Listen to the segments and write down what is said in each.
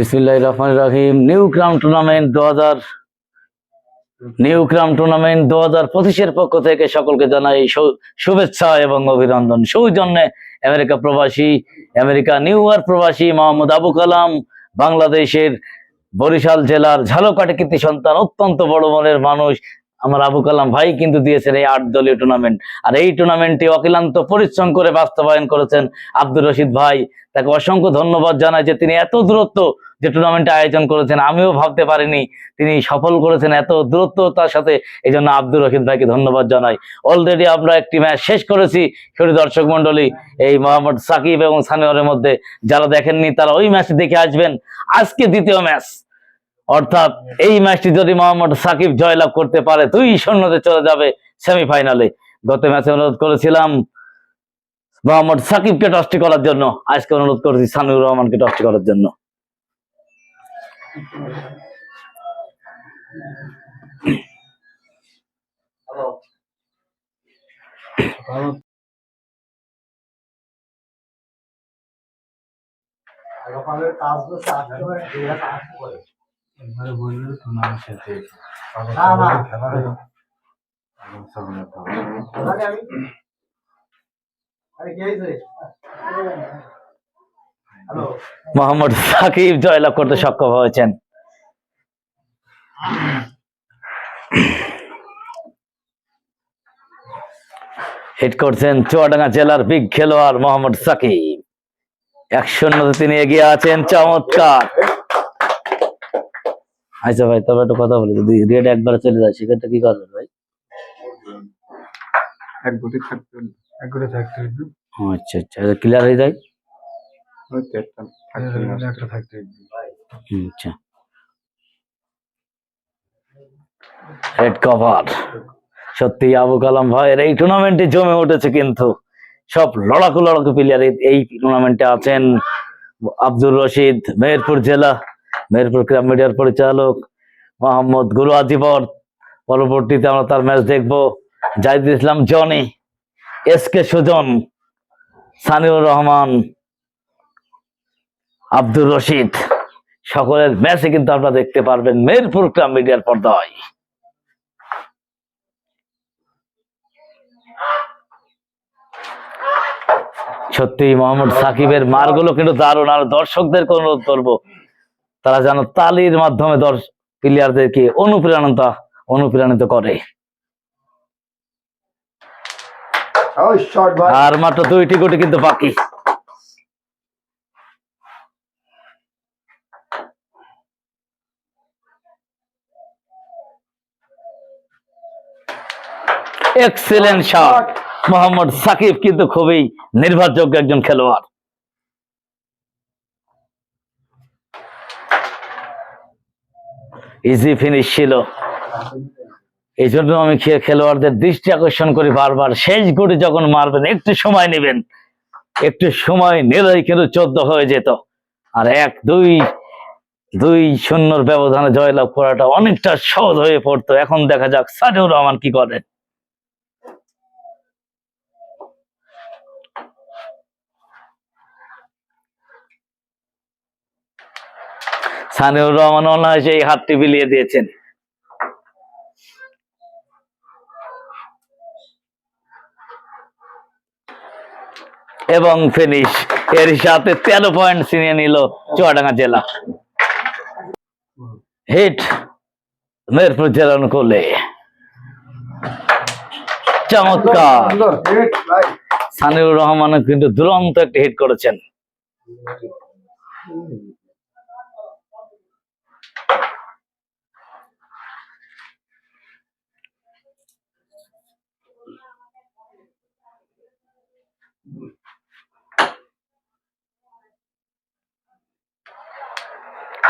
বিসমিল্লাহ রহমান রাহিম। নিউ ক্রাম টুর্নামেন্ট দু হাজার নিউ ক্রাম টুর্নামেন্ট দু হাজার পঁচিশের পক্ষ থেকে সকলকে জানাই শুভেচ্ছা এবং অভিনন্দন। সৌজন্যে আমেরিকা প্রবাসী, আমেরিকা নিউ ইয়র্ক প্রবাসী মোহাম্মদ আবু কালাম, বাংলাদেশের বরিশাল জেলার ঝালকাঠি কৃতি সন্তান, অত্যন্ত বড় মনের মানুষ আমার আবু কালাম ভাই কিন্তু দিয়েছেন এই আট দলীয় টুর্নামেন্ট আর এই টুর্নামেন্টটি অক্লান্ত পরিশ্রম করে বাস্তবায়ন করেছেন আব্দুর রশিদ ভাই। তাকে অসংখ্য ধন্যবাদ জানাই যে তিনি এত দূরত্ব যে টুর্নামেন্টে আয়োজন করেছেন, আমিও ভাবতে পারিনি তিনি সফল করেছেন এত দূরত্বতার সাথে এই জন্য আব্দুর রশিদ ভাইকে ধন্যবাদ জানাই। অলরেডি আমরা একটি ম্যাচ শেষ করেছি সেটি দর্শক মন্ডলী এই মোহাম্মদ সাকিব এবং সানিওয়ারের মধ্যে। যারা দেখেননি তারা ওই ম্যাচ দেখে আসবেন। আজকে দ্বিতীয় ম্যাচ অর্থাৎ এই ম্যাচটি যদি মোহাম্মদ সাকিব জয়লাভ করতে পারে, দুই শূন্যতে চলে যাবে সেমিফাইনালে। গত ম্যাচে অনুরোধ করেছিলাম মোহাম্মদ সাকিবকে টসটি করার জন্য। আজকে অনুরোধ করেছি সানিউর রহমানকে টসটি করার জন্য। কাজ বললে টুর্নামেন্ট। খেলা হয়েছে? হ্যালো। মোহাম্মদ সাকিব জয়লাভ করতে সক্ষম হয়েছেন। হিট করছেন চুয়াডাঙ্গা জেলার বিগ খেলোয়াড় মোহাম্মদ সাকিব। এক শূন্যতে তিনি এগিয়ে আছেন চমৎকার। আচ্ছা ভাই তবে একটা কথা বলি যদি রেড একবার চলে যায় সেক্ষেত্রে কি করবেন ভাই? এক গুটি থাকতে এক গুটি থাকতে আচ্ছা আচ্ছা ক্লিয়ার হয়ে যায়? একটা থাকতে আচ্ছা। রেড কভার সত্যি আবু কালাম ভাইয়ের এই টুর্নামেন্টে জমে উঠেছে কিন্তু। সব লড়াকু লড়াকু প্লেয়ার এই টুর্নামেন্টে আছেন। আব্দুর রশিদ মেহেরপুর জেলা। মেহেরপুর ক্রাব মিডিয়ার পরিচালক মোহাম্মদ গুরু আজিবর পরবর্তীতে আমরা তার ম্যাচ দেখব। Zahidul Islam, Jony, S K Sujon, Saniur Rahman, Abdur Rashid. সকলের ম্যাচে কিন্তু আপনারা দেখতে পারবেন মেহেরপুর ক্রাব মিডিয়ার পর্দায়। সত্যি মোহাম্মদ সাকিবের মারগুলো কিন্তু দারুণ। আর দর্শকদেরকে অনুরোধ করব তারা যেন তালির মাধ্যমে দর্শ প্লেয়ারদেরকে অনুপ্রেরণা অনুপ্রাণিত করে। আর মাত্র দুইটি কোটি কিন্তু বাকি। এক্সেলেন্ট শট মোহাম্মদ সাকিব কিন্তু খুবই নির্ভরযোগ্য একজন খেলোয়াড়। ইজি ফিনিশ ছিল। এই জন্য আমি খেলোয়াড়দের দৃষ্টি আকর্ষণ করি বারবার। শেষ গুটি যখন মারবেন, একটু সময় নেবেন। একটু সময় নিলেই কিন্তু চোদ্দ হয়ে যেত। আর এক, দুই দুই শূন্যর ব্যবধানে জয়লাভ করাটা অনেকটা সহজ হয়ে পড়তো। এখন দেখা যাক সাজুর রহমান কি করেন। সানিউর রহমান অনায়াসে এই হাতটি বিলিয়ে দিয়েছেন। এবং ফিনিশ এর সাথে তেরো পয়েন্ট ছিনিয়ে নিল চুয়াডাঙ্গা জেলা। হিট মেরপুর জেলা অনুকূলে। চমৎকার। সানিউর রহমান কিন্তু দুরন্ত একটি হিট করেছেন।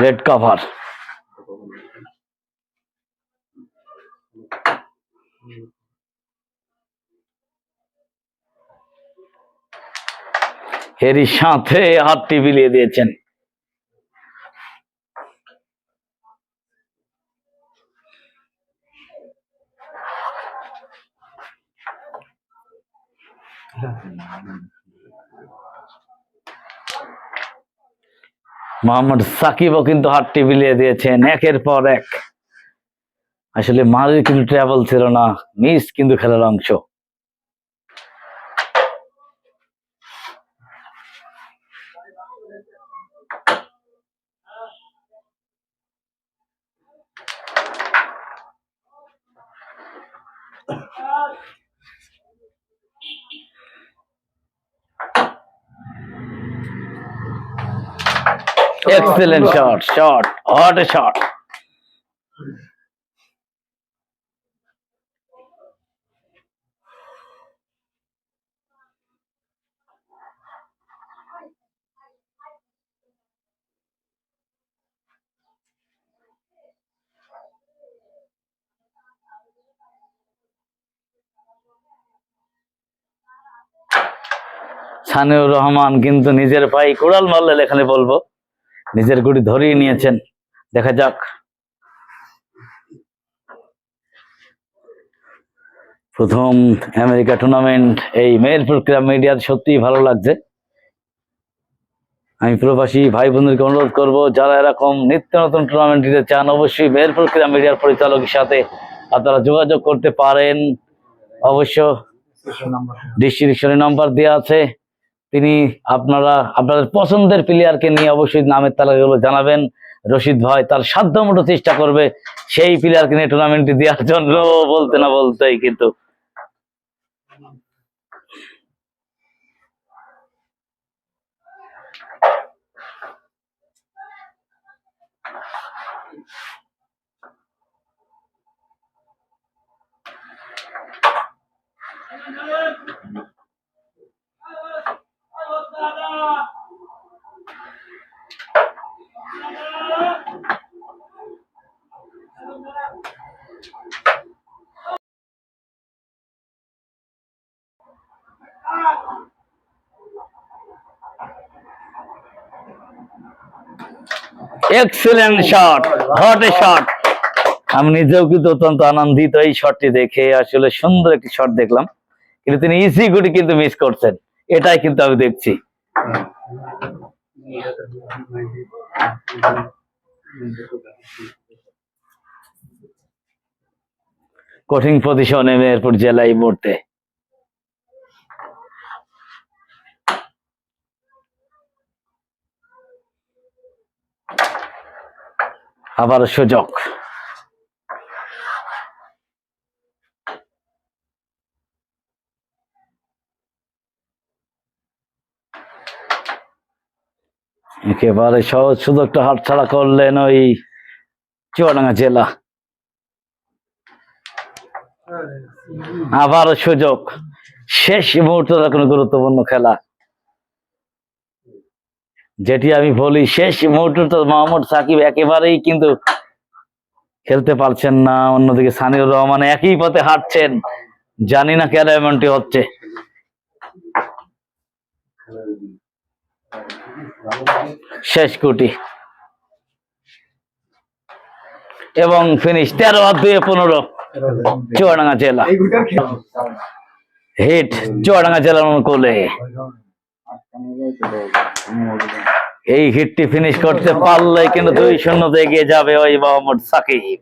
Red cover. এরই সাথে হাতটি বিলিয়ে দিয়েছেন। মোহাম্মদ সাকিবও কিন্তু হাতটি বিলিয়ে দিয়েছেন একের পর এক। আসলে মারের কিন্তু ট্রাভেল ছিল না মিস কিন্তু খেলার অংশ। Shot, shot, what a shot. Saniur Rahman কিন্তু নিজের ভাই কোড়াল মারলেন এখানে বলব নিজের গুড়ি ধরিয়ে নিয়েছেন। দেখা যাক। প্রথম আমেরিকা টুর্নামেন্ট এই মেহেরপুর ক্লাব মিডিয়ার সত্যিই ভালো লাগছে। আমি প্রবাসী ভাই বোনদেরকে অনুরোধ করব যারা এরকম নিত্য নতুন টুর্নামেন্ট দিতে চান অবশ্যই মেহেরপুর ক্লাব মিডিয়ার পরিচালকের সাথে আপনারা যোগাযোগ করতে পারেন। অবশ্য ডিস্ট্রিবিউশনের নাম্বার দেওয়া আছে। তিনি আপনারা, আপনাদের পছন্দের প্লেয়ারকে নিয়ে অবশ্যই নামের তালিকাগুলো জানাবেন। রশিদ ভাই তার সাধ্য মতো চেষ্টা করবে সেই প্লেয়ারকে নিয়ে টুর্নামেন্টটি দেওয়ার জন্য। বলতে না বলতেই কিন্তু। এক্সেলেন্ট শট এ শট আমি নিজেও কিন্তু অত্যন্ত আনন্দিত এই শটটি দেখে, আসলে সুন্দর একটি শট দেখলাম। কিন্তু তিনি ইজি গুটি কিন্তু মিস করছেন। এটাই কিন্তু আমি দেখছি। কঠিন পজিশনে মেহেরপুর জেলা এই মুহূর্তে। আবার সুযোগ। একেবারে সহজ সুযোগটা হাতছাড়া করলেন ওই চুয়াডাঙ্গা জেলা। আবার সুযোগ। শেষ মুহূর্তে কোনো গুরুত্বপূর্ণ খেলা। যেটি আমি বলি শেষ মুহূর্তে তো মোহাম্মদ সাকিব একেবারেই কিন্তু খেলতে পারছেন না। অন্যদিকে সানিউর রহমান একই পথে হাঁটছেন। জানি না কেন এমনটি হচ্ছে। শেষ কোটি। এবং ফিনিশ তেরো আর দুই পনেরো। চুয়াডাঙ্গা জেলা। হিট চুয়াডাঙ্গা জেলার অনুকূলে এই হিটটি ফিনিশ করতে পারলে কিন্তু দুই শূন্যতে এগিয়ে যাবে ওই মোহাম্মদ সাকিব।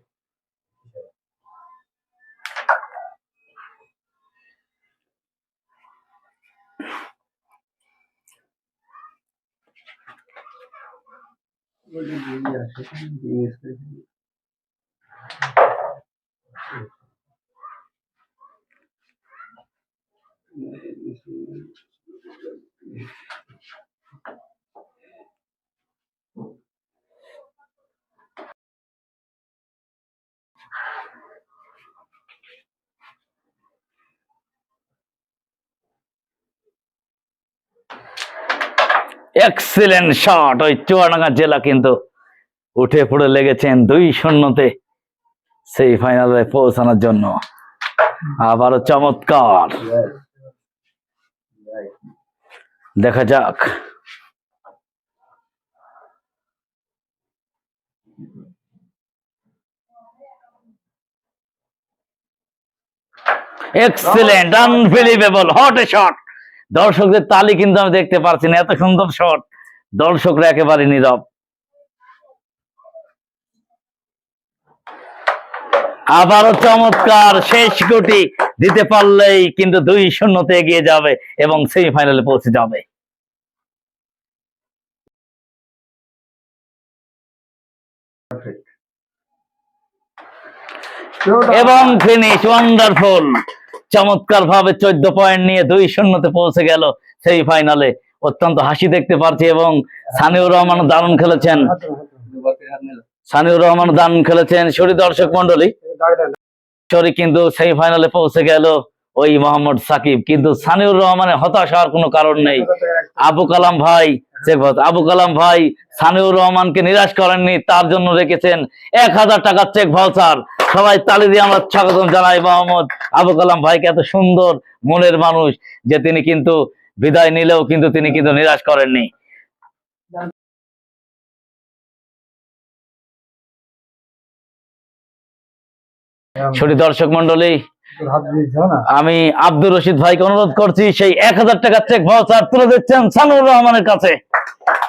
এক্সিলেন্ট শট ওই চুয়াডাঙ্গা জেলা কিন্তু উঠে পড়ে লেগেছেন দুই শূন্যতে সেই ফাইনালে পৌঁছানোর জন্য। আবারও চমৎকার। দেখা যাক। Excellent unbelievable what a shot দর্শকদের তালি কিন্তু আমি দেখতে পারছি না এত সুন্দর শট দর্শকরা একেবারে নীরব। আবারও চমৎকার শেষ কোটি। দিতে পারলেই কিন্তু দুই শূন্যতে এগিয়ে যাবে এবং সেমিফাইনালে পৌঁছে যাবে। এবং ফিনিশ ওয়ান্ডারফুল চমৎকার ভাবে চোদ্দ পয়েন্ট নিয়ে দুই শূন্যতে পৌঁছে গেল সেই ফাইনালে অত্যন্ত হাসি দেখতে পারছি এবং সানিউর রহমান দারুণ খেলেছেন। সানিউর রহমান দারুণ খেলেছেন। সরি দর্শক মন্ডলী সরি, কিন্তু সেই ফাইনালে পৌঁছে গেল ওই মোহাম্মদ সাকিব। কিন্তু সানিউর রহমানের হতাশ হওয়ার কোনো কারণ নেই। আবু কালাম ভাই আবু কালাম ভাই সানিউর রহমানকে নিরাশ করেননি, তার জন্য রেখেছেন এক হাজার টাকার চেক ভাউচার সবাই তালি দিয়ে আমরা স্বাগতম জানাই মোহাম্মদ। আবু কালাম ভাইকে এত সুন্দর মনের মানুষ যে তিনি কিন্তু বিদায় নিলেও কিন্তু তিনি কিন্তু নিরাশ করেননি। সরি দর্শক মন্ডলী আমি আব্দুর রশিদ ভাইকে অনুরোধ করছি সেই এক হাজার টাকার চেক ভাউচার তুলে দিচ্ছেন সানুর রহমানের কাছে।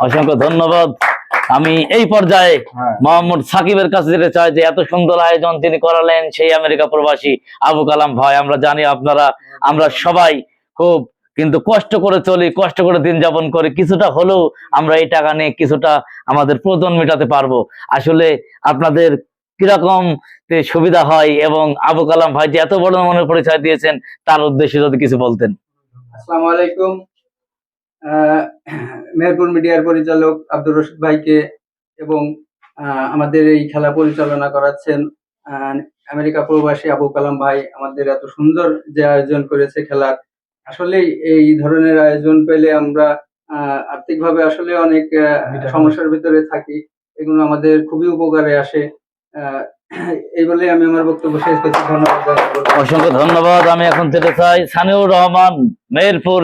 অসংখ্য ধন্যবাদ। আমি এই পর্যায়ে হ্যাঁ। মোহাম্মদ সাকিবের কাছে যেতে চাই যে এত সুন্দর আয়োজন তিনি করালেন সেই আমেরিকা প্রবাসী আবু কালাম ভাই। আমরা জানি আপনারা আমরা সবাই খুব কিন্তু কষ্ট করে চলি কষ্ট করে দিন যাপন করি। কিছুটা হলেও আমরা এই টাকা নিয়ে কিছুটা আমাদের প্রয়োজন মেটাতে পারব। আসলে আপনাদের কীরকম তে সুবিধা হয় এবং আবু কালাম ভাই যে এত বড় মনের পরিচয় দিয়েছেন তার উদ্দেশ্যে যদি কিছু বলতেন। আসসালামু আলাইকুম। আহ, মেহেরপুর মিডিয়ার পরিচালক আব্দুর রশিদ ভাইকে এবং আহ, আমাদের এই খেলা পরিচালনা করাচ্ছেন আহ, আমেরিকা প্রবাসী আবু কালাম ভাই। আমাদের এত সুন্দর যে আয়োজন করেছে খেলার। আসলেই এই ধরনের আয়োজন পেলে আমরা আহ, আর্থিকভাবে আসলে অনেক আহ, সমস্যার ভিতরে থাকি। এগুলো আমাদের খুবই উপকারে আসে। এই বলে আমি আমার বক্তব্য শেষ করছি। ধন্যবাদ অসংখ্য ধন্যবাদ। আমি এখন যেতে চাই সানিউর রহমান মেহেরপুর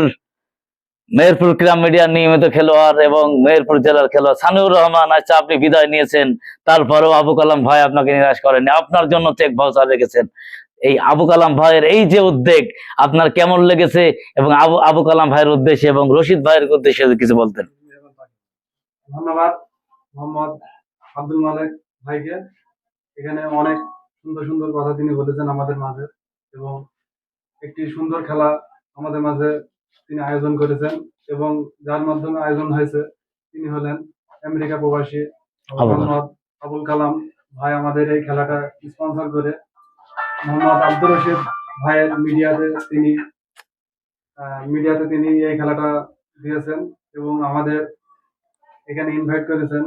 মেহেরপুর ক্রীড়া মিডিয়ার নিয়মিত খেলোয়াড় এবং মেহেরপুর জেলার খেলোয়াড়। সানিউর রহমান আচ্ছা আপনি বিদায় নিয়েছেন তারপরেও আবু কালাম ভাই আপনাকে নিরাশ করেনি আপনার জন্য চেক ভাউচার রেখেছেন। এই আবু কালাম ভাইয়ের এই যে উদ্যোগ আপনার কেমন লেগেছে? এবং আবু আবু কালাম ভাইয়ের উদ্দেশ্যে এবং রশিদ ভাইয়ের উদ্দেশ্যে কিছু বলতেন। ধন্যবাদ মোহাম্মদ আব্দুল মালেক ভাইকে। এখানে অনেক সুন্দর সুন্দর কথা তিনি বলেছেন আমাদের মাঝে এবং একটি সুন্দর খেলা আমাদের মাঝে তিনি আয়োজন করেছেন এবং যার মাধ্যমে আয়োজন হয়েছে তিনি হলেন আমেরিকা প্রবাসী আবুল কালাম। মোহাম্মদ আবুল কালাম ভাই আমাদের এই খেলাটা স্পন্সর করে মোহাম্মদ আব্দুর রশিদ ভাইয়ের মিডিয়াতে তিনি মিডিয়াতে তিনি এই খেলাটা দিয়েছেন এবং আমাদের এখানে ইনভাইট করেছেন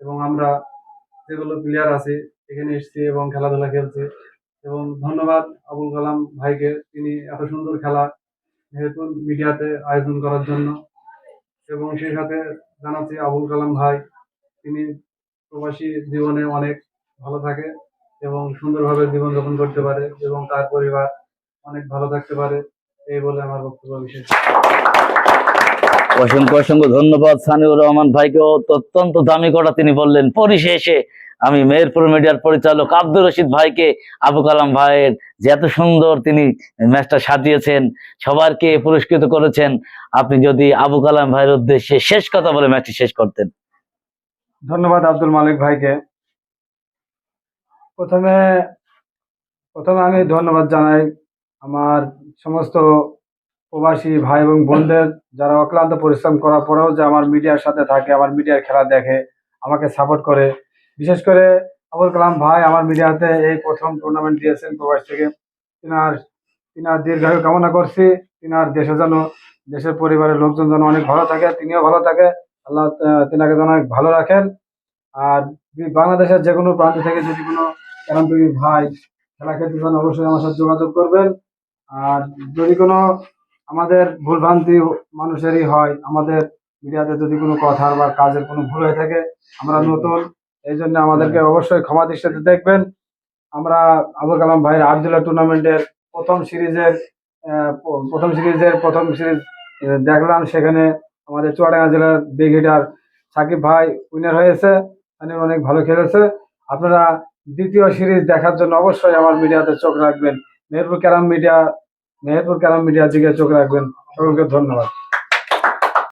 এবং আমরা যেগুলো প্লেয়ার আছি এখানে এসেছি এবং খেলাধুলা খেলছি। এবং ধন্যবাদ আবুল কালাম ভাইকে। তিনি এত সুন্দর খেলা মেহেরপুর মিডিয়াতে আয়োজন করার জন্য। এবং সেই সাথে জানাচ্ছি আবুল কালাম ভাই, তিনি প্রবাসী জীবনে অনেক ভালো থাকে এবং সুন্দরভাবে জীবনযাপন করতে পারে এবং তার পরিবার অনেক ভালো থাকতে পারে। এই বলে আমার বক্তব্য বিশেষ। অসংখ্য অসংখ্য ধন্যবাদ সানিউর রহমান ভাইকে। অত্যন্ত দামি করা তিনি বললেন। পরিশেষে আমি মেহেরপুর মিডিয়ার পরিচালক আব্দুর রশিদ ভাইকে, আবু কালাম ভাইয়ের যে এত সুন্দর তিনি ম্যাচটা সাজিয়েছেন, সবারকে পুরস্কৃত করেছেন। আপনি যদি আবু কালাম ভাইয়ের উদ্দেশ্যে শেষ কথা বলে ম্যাচটি শেষ করতেন। ধন্যবাদ আব্দুল মালিক ভাইকে। প্রথমে প্রথমে আমি ধন্যবাদ জানাই আমার সমস্ত প্রবাসী ভাই এবং বোনদের যারা অক্লান্ত পরিশ্রম করার পরেও যে আমার মিডিয়ার সাথে থাকে, আমার মিডিয়ার খেলা দেখে, আমাকে সাপোর্ট করে। বিশেষ করে আবুল কালাম ভাই আমার মিডিয়াতে এই প্রথম টুর্নামেন্ট দিয়েছেন প্রবাস থেকে। তিনার তিনার দীর্ঘায়ু কামনা করছি। তিনার দেশে যেন, দেশের পরিবারের লোকজন যেন অনেক ভালো থাকে, তিনিও ভালো থাকে। আল্লাহ তিনাকে যেন অনেক ভালো রাখেন। আর বাংলাদেশের যে কোনো প্রান্ত থেকে যদি কোনো ক্যারামপ্রেমী ভাই খেলা খেলতে চান, অবশ্যই আমার সাথে যোগাযোগ করবেন। আর যদি কোনো আমাদের ভুলভ্রান্তি মানুষেরই হয় আমাদের মিডিয়াতে যদি কোনো কথার বা কাজের কোনো ভুল হয়ে থাকে আমরা নতুন। এই জন্য আমাদেরকে অবশ্যই ক্ষমা দৃষ্টিতে দেখবেন। আমরা আবুল কালাম ভাইয়ের আবদুল্লাহ টুর্নামেন্টের প্রথম সিরিজের প্রথম সিরিজের প্রথম সিরিজ দেখলাম। সেখানে আমাদের চুয়াডাঙ্গা জেলার বিগ হিটার সাকিব ভাই উইনার হয়েছে। মানে অনেক ভালো খেলেছে। আপনারা দ্বিতীয় সিরিজ দেখার জন্য অবশ্যই আমার মিডিয়াতে চোখ রাখবেন। Meherpur carrom media Meherpur carrom media দিকে চোখ রাখবেন। সকলকে ধন্যবাদ।